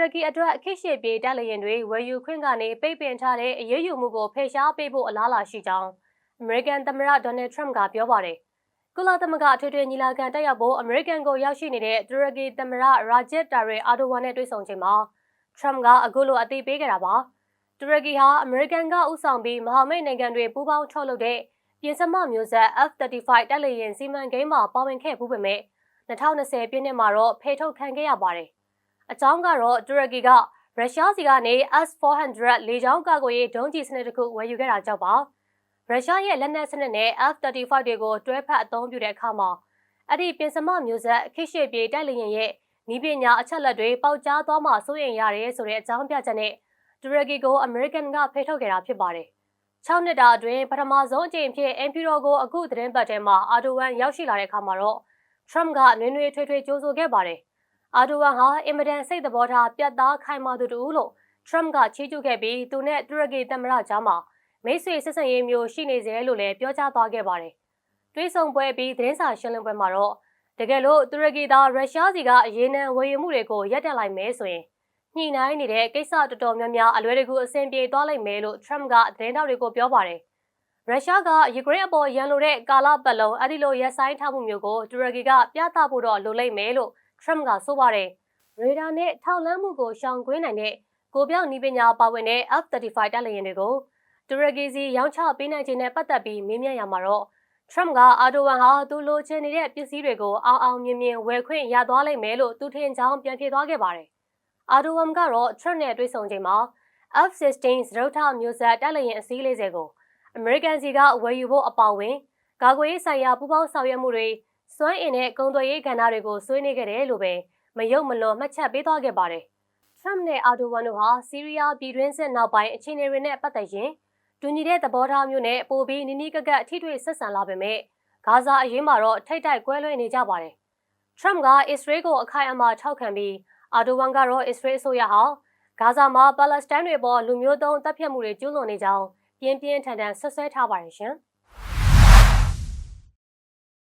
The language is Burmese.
ရကီအတွက်အခက်ရှေပြေတက်လျင်တွေဝယ်ယူခွင့်ကနေပိတ်ပင်ထားတဲ့အရေးယူမှုကိုဖယ်ရှားပေးဖို့အလားအလာရှိကြောင်းအမေရိကန်သမ္မတဒေါ်နယ်ထရမ့်ကပြောပါတယ်။ကုလသမဂ္ဂအထွေထွေညီလာခံတက်ရောက်ဖို့အမေရိကန်ကိုရောက်ရှိနေတဲ့တူရကီသမ္မတရာဂျက်တာရီအာဒိုဝါနဲ့တွေ့ဆုံချိန်မှာထရမ့်ကအခုလိုအသိပေးခဲ့တာပါ။တူရကီဟာအမေရိကန်ကဥဆောင်ပြီးမဟာမိတ်နိုင်ငံတွေပူးပေါင်းထုတ်လုပ်တဲ့ပြင်စမမျိုးဆက် F-35 တက်လျင်စီမံကိန်းမှာပါဝင်ခဲ့မှုပဲမဲ့2020ပြည့်နှစ်မှာတော့ဖေထုတ်ခံခဲ့ရပါတယ်။ အကြောင်းကတော့တူရကီကရုရှားစီကနေ S-400 လေကြောင်းကာကွယ်ရေးဒုံးကျည်စနစ်တစ်ခုဝယ်ယူခဲ့တာကြောင့်ပါ။ရုရှားရဲ့လက်နက်စနစ်နဲ့ F-35 တွေကိုတွဲဖက်အသုံးပြုတဲ့အခါမှာအဲ့ဒီပြင်စမမျိုးဆက်ခိရှိပြေတိုက်လျင်ရဲ့နီးပညာအချက်လက်တွေပေါက်ကြားသွားမှစိုးရိမ်ရတယ်ဆိုတဲ့အကြောင်းပြချက်နဲ့တူရကီကိုအမေရိကန်ကဖေထုတ်ခဲ့တာဖြစ်ပါတယ်။6နှစ်တာအတွင်းပထမဆုံးအကြိမ်ဖြစ်အင်ဖီရိုကိုအခုသတင်းပတ်ထဲမှာအာဒိုဝမ်ရောက်ရှိလာတဲ့အခါမှာတော့ထရမ့်ကနွေးနွေးထွေးထွေးကြိုးဆိုခဲ့ပါတယ်။ အာဒိုဝမ်ဟာအင်မတန်စိတ်သဘောထားပြတ်သားခိုင်မာသူတူလို့ထရမ့်ကချီးကျူးခဲ့ပြီးသူနဲ့တူရကီသမ္မတကြားမှာမိတ်ဆွေဆက်ဆံရေးမျိုးရှိနေစေလို့လည်းပြောကြားသွားခဲ့ပါတယ်။တွေးဆုံပွဲပြီးသတင်းစာရှင်းလင်းပွဲမှာတော့တကယ်လို့တူရကီသားရုရှားစီကရေနံဝယ်ယူမှုတွေကိုရပ်တန့်လိုက်မယ်ဆိုရင်ညှိနှိုင်းနေတဲ့ကိစ္စတော်တော်များများအလွယ်တကူအဆင်ပြေသွားလိမ့်မယ်လို့ထရမ့်ကသတင်းတောက်တွေကိုပြောပါတယ်။ရုရှားကယူကရိန်းအပေါ်ရန်လိုတဲ့ကာလပတ်လုံးအဲ့ဒီလိုရက်ဆိုင်ထားမှုမျိုးကိုတူရကီကပြသဖို့တော့လိုလိမ့်မယ်လို့ ထရမ့်ကဆိုပါတယ်။ရေဒါနဲ့ထောက်လန်းမှုကိုရှောင်ကွင်းနိုင်တဲ့ကိုပြောင်နီးပညာပါဝင်တဲ့ F-35 တပ်လျင်တွေကိုတူရကီစီရောင်းချပေးနိုင်ခြင်းနဲ့ပတ်သက်ပြီးမေးမြန်းရမှာတော့ထရမ့်ကအာဒိုဝမ်ဟာသူလိုချင်နေတဲ့ပစ္စည်းတွေကိုအောင်အောင်မြင်မြင်ဝယ်ခွင့်ရသွားလိမ့်မယ်လို့သူထင်ကြောင်းပြန်ဖြေသွားခဲ့ပါတယ်။အာဒိုဝမ်ကတော့ထရမ့်နဲ့တွေ့ဆုံချိန်မှာ F-16 စရုပ်ထမျိုးဆက်တက်လျင်အစည်း40ကိုအမေရိကန်စီကဝယ်ယူဖို့အပေါဝင်ကာကွယ်ရေးဆိုင်ရာပူးပေါင်းဆောင်ရွက်မှုတွေ စွမ်းအင်နဲ့ကုန်သွယ်ရေးကဏ္ဍတွေကိုဆွေးနွေးခဲ့တယ်လို့ပဲမယုံမလွန်မှတ်ချက်ပေးသွားခဲ့ပါတယ်။ထရမ့်နဲ့အာဒိုဝမ်တို့ဟာစီးရီးယားပြည်တွင်းစစ်နောက်ပိုင်းအခြေအနေတွေနဲ့ပတ်သက်ရင်တူညီတဲ့သဘောထားမျိုးနဲ့ပိုပြီးနီးနီးကပ်ကပ်အထိတွေ့ဆက်ဆံလာပေမဲ့ဂါဇာအရေးမှာတော့ထိတ်တိုက်ကွဲလွဲနေကြပါတယ်။ထရမ့်ကအစ္စရေးကိုအခိုင်အမာထောက်ခံပြီးအာဒိုဝမ်ကတော့အစ္စရေးအစိုးရဟာဂါဇာမှာပါလက်စတိုင်းတွေပေါ်လူမျိုးတုံးတပ်ဖြတ်မှုတွေကျူးလွန်နေကြောင်းပြင်းပြင်းထန်ထန်ဆွဆွဲထားပါတယ်ရှင်။